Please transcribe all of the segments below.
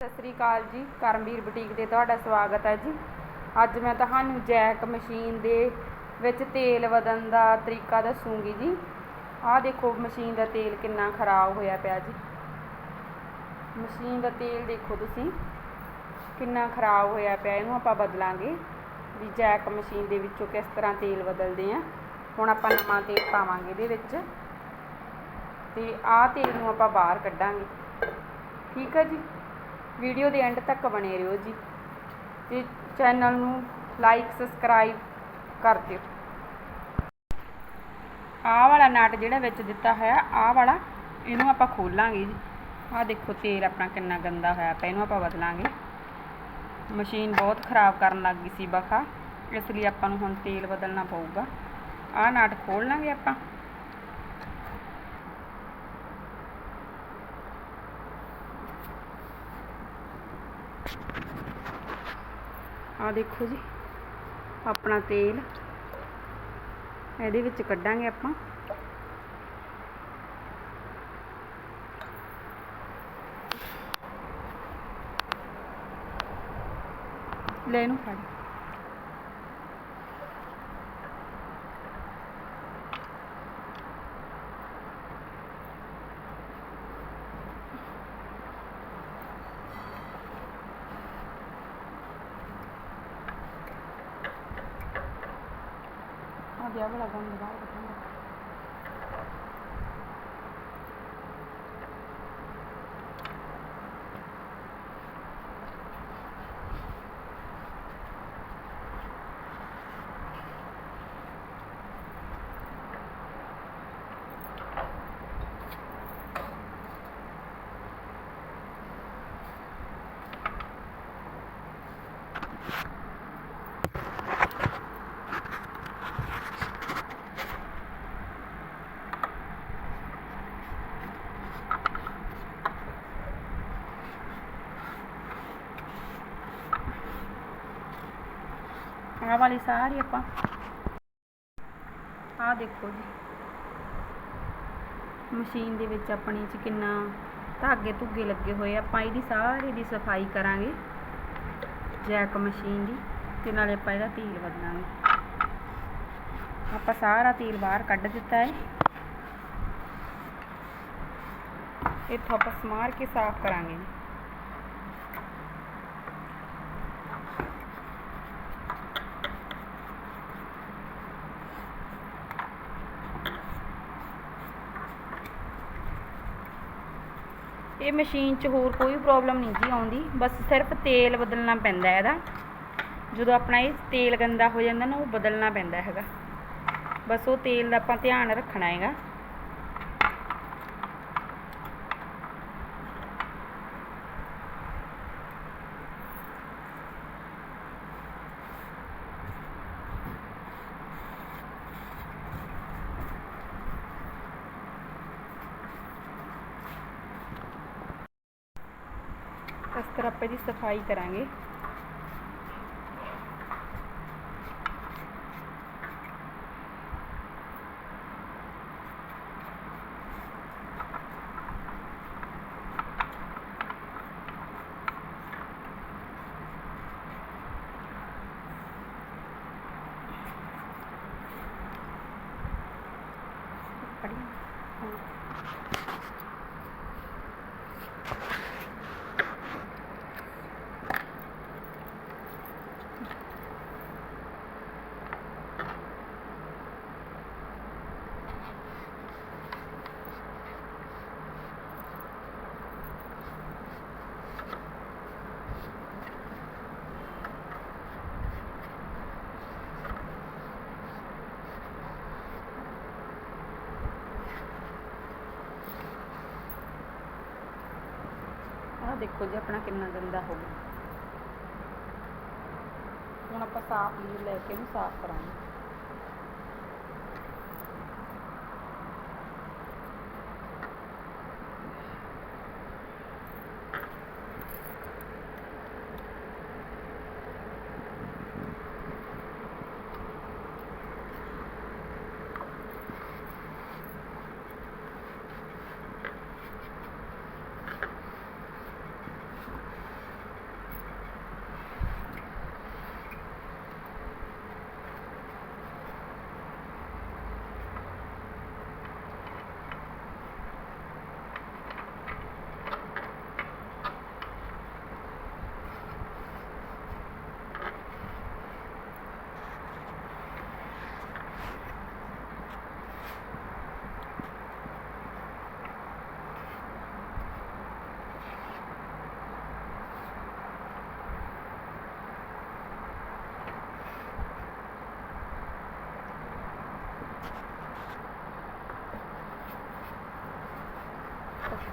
ਸਤਿ ਸ੍ਰੀ ਅਕਾਲ ਜੀ, ਕਰਮਵੀਰ ਬੁਟੀਕ ਤੇ ਤੁਹਾਡਾ ਸਵਾਗਤ ਹੈ ਜੀ। ਅੱਜ ਮੈਂ ਤੁਹਾਨੂੰ ਜੈਕ ਮਸ਼ੀਨ ਦੇ ਵਿੱਚ ਤੇਲ ਵਧਣ ਦਾ ਤਰੀਕਾ ਦੱਸੂਗੀ ਜੀ। ਆਹ ਦੇਖੋ ਮਸ਼ੀਨ ਦਾ ਤੇਲ ਕਿੰਨਾ ਖਰਾਬ ਹੋਇਆ ਪਿਆ ਜੀ। ਮਸ਼ੀਨ ਦਾ ਤੇਲ ਦੇਖੋ ਤੁਸੀਂ, ਕਿੰਨਾ ਖਰਾਬ ਹੋਇਆ ਪਿਆ, ਇਹਨੂੰ ਆਪਾਂ ਬਦਲਾਂਗੇ ਵੀ ਜੈਕ ਮਸ਼ੀਨ ਦੇ ਵਿੱਚੋਂ ਕਿਸ ਤਰ੍ਹਾਂ ਤੇਲ ਬਦਲਦੇ ਆ। ਹੁਣ ਆਪਾਂ ਨਵਾਂ ਤੇਲ ਪਾਵਾਂਗੇ ਇਹਦੇ ਵਿੱਚ ਤੇ ਆਹ ਤੇਲ ਨੂੰ ਆਪਾਂ ਬਾਹਰ ਕੱਢਾਂਗੇ। ਠੀਕ ਹੈ ਜੀ? ਵੀਡੀਓ ਦੇ ਐਂਡ ਤੱਕ ਬਣੇ ਰਹੋ ਜੀ ਤੇ ਚੈਨਲ ਨੂੰ ਲਾਈਕ ਸਬਸਕ੍ਰਾਈਬ ਕਰ ਦਿਓ। ਆਹ ਵਾਲਾ ਨਟ ਜਿਹੜਾ ਵਿੱਚ ਦਿੱਤਾ ਹੋਇਆ, ਆਹ ਵਾਲਾ ਇਹਨੂੰ ਆਪਾਂ ਖੋਲਾਂਗੇ ਜੀ। ਆਹ ਦੇਖੋ ਤੇਲ ਆਪਣਾ ਕਿੰਨਾ ਗੰਦਾ ਹੋਇਆ ਪਿਆ, ਇਹਨੂੰ ਆਪਾਂ ਬਦਲਾਂਗੇ। ਮਸ਼ੀਨ ਬਹੁਤ ਖਰਾਬ ਕਰਨ ਲੱਗ ਗਈ ਸੀ ਬਖਾ, ਇਸ ਲਈ ਆਪਾਂ ਨੂੰ ਹੁਣ ਤੇਲ ਬਦਲਣਾ ਪਊਗਾ। ਆਹ ਨਟ ਖੋਲ ਲਾਂਗੇ ਆਪਾਂ। ਆ ਦੇਖੋ ਜੀ ਆਪਣਾ ਤੇਲ। ਇਹਦੇ ਵਿੱਚ ਕੱਢਾਂਗੇ ਆਪਾਂ। ਲੈ ਇਹਨੂੰ ਫੜ। ਆ ਦਿਆ ਵਾਲਾ ਗੰਦ ਬਾਹਰ ਕੱਢਾਂਗੇ ਆਹ ਵਾਲੀ ਸਾਰੀ ਆਪਾਂ। ਆਹ ਦੇਖੋ ਜੀ। ਮਸ਼ੀਨ ਦੇ ਵਿੱਚ ਆਪਣੀ ਚ ਕਿੰਨਾ ਧਾਗੇ ਧੁੱਗੇ ਲੱਗੇ ਹੋਏ ਆਪਾਂ ਇਹਦੀ ਸਾਰੀ ਦੀ ਸਫ਼ਾਈ ਕਰਾਂਗੇ, ਜੈਕ ਮਸ਼ੀਨ ਦੀ, ਤੇ ਨਾਲੇ ਆਪਾਂ ਇਹਦਾ ਤੇਲ ਬਦਲਾਂਗੇ। ਆਪਾਂ ਸਾਰਾ ਤੇਲ ਬਾਹਰ ਕੱਢ ਦਿੱਤਾ ਹੈ। ਇੱਥੋਂ ਆਪਾਂ ਸਮਾਰ ਕੇ ਸਾਫ਼ ਕਰਾਂਗੇ। ਇਹ ਮਸ਼ੀਨ 'ਚ ਹੋਰ ਕੋਈ ਪ੍ਰੋਬਲਮ ਨਹੀਂ ਜੀ ਆਉਂਦੀ। ਬਸ ਸਿਰਫ ਤੇਲ ਬਦਲਣਾ ਪੈਂਦਾ ਹੈ ਇਹਦਾ। ਜਦੋਂ ਆਪਣਾ ਇਹ ਤੇਲ ਗੰਦਾ ਹੋ ਜਾਂਦਾ ਨਾ, ਉਹ ਬਦਲਣਾ ਪੈਂਦਾ ਹੈਗਾ। ਬਸ ਉਹ ਤੇਲ ਦਾ ਆਪਾਂ ਧਿਆਨ ਰੱਖਣਾ ਹੈਗਾ। ਇਸ ਤਰ੍ਹਾਂ ਆਪਾਂ ਇਹਦੀ ਸਫ਼ਾਈ ਕਰਾਂਗੇ ਫੜ ਲਈ? ਹਾਂ। ਆਹ ਦੇਖੋ ਜੀ ਆਪਣਾ ਕਿੰਨਾ ਗੰਦਾ ਹੋ ਗਿਆ। ਹੁਣ ਆਪਾਂ ਸਾਫ਼ ਲੀਰ ਲੈ ਕੇ ਇਹਨੂੰ ਸਾਫ਼ ਕਰਾਂਗੇ।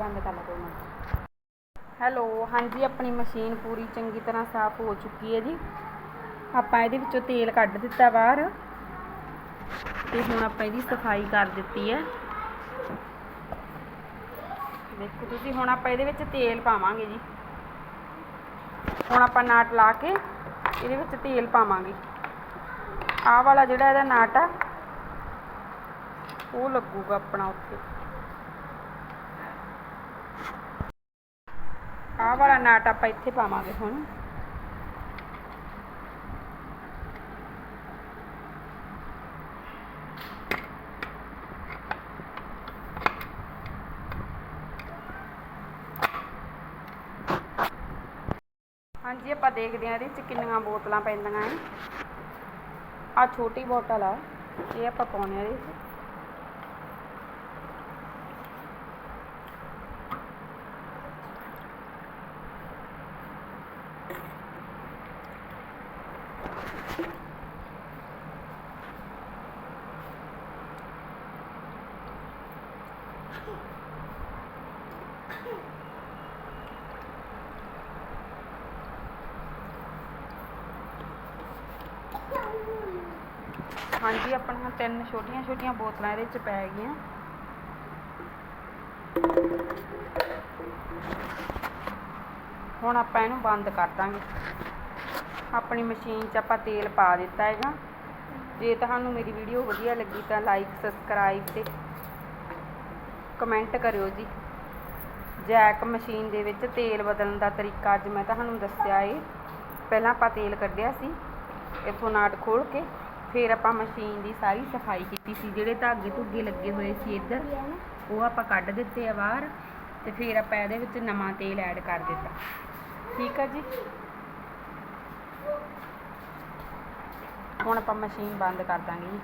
ਬੰਦ ਕਰ ਲਾ ਦੋ ਹੈਲੋ, ਹਾਂਜੀ, ਆਪਣੀ ਮਸ਼ੀਨ ਪੂਰੀ ਚੰਗੀ ਤਰ੍ਹਾਂ ਸਾਫ਼ ਹੋ ਚੁੱਕੀ ਹੈ ਜੀ। ਆਪਾਂ ਇਹਦੇ ਵਿੱਚੋਂ ਤੇਲ ਕੱਢ ਦਿੱਤਾ ਬਾਹਰ। ਤੇ ਹੁਣ ਆਪਾਂ ਇਹਦੀ ਸਫ਼ਾਈ ਕਰ ਦਿੱਤੀ ਹੈ। ਦੇਖੋ ਤੁਸੀਂ, ਹੁਣ ਆਪਾਂ ਇਹਦੇ ਵਿੱਚ ਤੇਲ ਪਾਵਾਂਗੇ ਜੀ। ਹੁਣ ਆਪਾਂ ਨਾਟ ਲਾ ਕੇ ਇਹਦੇ ਵਿੱਚ ਤੇਲ ਪਾਵਾਂਗੇ। ਆਹ ਵਾਲਾ ਜਿਹੜਾ ਇਹਦਾ ਨਾਟ ਆ, ਉਹ ਲੱਗੂਗਾ ਆਪਣਾ ਉੱਥੇ। ਆਹ ਵਾਲਾ ਨਾਟ ਆਪਾਂ ਇੱਥੇ ਪਾਵਾਂਗੇ ਹੁਣ। ਹਾਂਜੀ, ਆਪਾਂ ਦੇਖਦੇ ਹਾਂ ਇਹਦੇ ਵਿੱਚ ਕਿੰਨੀਆਂ ਬੋਤਲਾਂ ਪੈਂਦੀਆਂ ਹੈ ਆ ਛੋਟੀ ਬੋਤਲ ਆ, ਇਹ ਆਪਾਂ ਪਾਉਣੇ ਆ ਇਹਦੇ ਵਿੱਚ। ਹਾਂਜੀ, ਆਪਣੀਆਂ ਤਿੰਨ ਛੋਟੀਆਂ ਛੋਟੀਆਂ ਬੋਤਲਾਂ ਇਹਦੇ ਵਿੱਚ ਪੈ ਗਈਆਂ। ਹੁਣ ਆਪਾਂ ਇਹਨੂੰ ਬੰਦ ਕਰ ਦਾਂਗੇ। ਆਪਣੀ ਮਸ਼ੀਨ 'ਚ ਆਪਾਂ ਤੇਲ ਪਾ ਦਿੱਤਾ ਹੈਗਾ। ਜੇ ਤੁਹਾਨੂੰ ਮੇਰੀ ਵੀਡੀਓ ਵਧੀਆ ਲੱਗੀ ਤਾਂ ਲਾਈਕ ਸਬਸਕ੍ਰਾਈਬ ਤੇ ਕਮੈਂਟ ਕਰਿਓ ਜੀ। ਜੈਕ ਮਸ਼ੀਨ ਦੇ ਵਿੱਚ ਤੇਲ ਬਦਲਣ ਦਾ ਤਰੀਕਾ ਅੱਜ ਮੈਂ ਤੁਹਾਨੂੰ ਦੱਸਿਆ ਏ। ਪਹਿਲਾਂ ਆਪਾਂ ਤੇਲ ਕੱਢਿਆ ਸੀ, ਇੱਥੋਂ ਨਾਟ ਖੋਲ ਕੇ ਫਿਰ ਆਪਾਂ ਮਸ਼ੀਨ ਦੀ ਸਾਰੀ ਸਫ਼ਾਈ ਕੀਤੀ ਸੀ। ਜਿਹੜੇ ਧਾਗੇ ਧੁੱਗੇ ਲੱਗੇ ਹੋਏ ਸੀ ਇੱਧਰ, ਉਹ ਆਪਾਂ ਕੱਢ ਦਿੱਤੇ ਆ ਬਾਹਰ ਤੇ ਫਿਰ ਆਪਾਂ ਇਹਦੇ ਵਿੱਚ ਨਵਾਂ ਤੇਲ ਐਡ ਕਰ ਦਿੱਤਾ। ਠੀਕ ਆ ਜੀ? ਹੁਣ ਆਪਾਂ ਮਸ਼ੀਨ ਬੰਦ ਕਰ ਦਾਂਗੇ ਜੀ।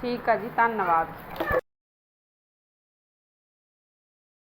ਠੀਕ ਆ ਜੀ ਧੰਨਵਾਦ।